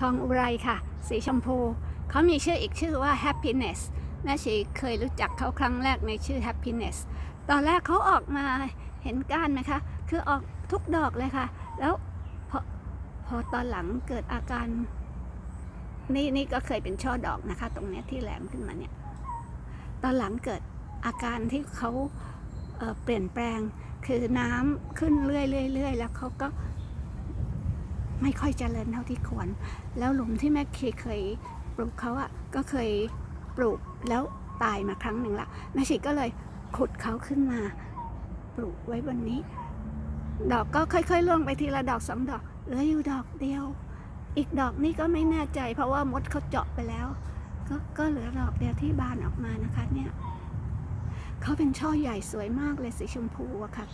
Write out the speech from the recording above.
ทองอุไรค่ะ สีชมพู เขามีชื่ออีกชื่อว่า happiness แม่ชีเคยรู้จักเขาครั้งแรกในชื่อ happiness ตอนแรกเขาออกมาเห็นก้านไหมคะ คือออกทุกดอกเลยค่ะ แล้วพอพอตอนหลังเกิดอาการ นี่นี่ก็เคยเป็นช่อดอกนะคะ ตรงนี้ที่แหลมขึ้นมาเนี่ย ตอนหลังเกิดอาการที่เขาเเปลี่ยนแปลงคือน้ำขึ้นเรื่อยๆแล้วเขาก็ ไม่ค่อยเจริญเท่าที่ควร แล้วหลุมที่แม่เคเคยปลูกเขาอะ่ะก็เคยปลูกแล้วตายมาครั้งหนึ่งละแม่ชีก็เลยขุดเขาขึ้นมา ปลูกไว้บนนี้ ดอกก็ค่อยๆล่วงไปทีละดอกสองดอกเหลืออยู่ดอกเดียว อีกดอกนี่ก็ไม่แน่ใจ เพราะว่ามดเขาเจาะไปแล้วกก็เหลือดอกเดียวที่บานออกมานะคะเนี่ยเขาเป็นช่อใหญ่สวยมากเลยสีชมพูอะค่ะ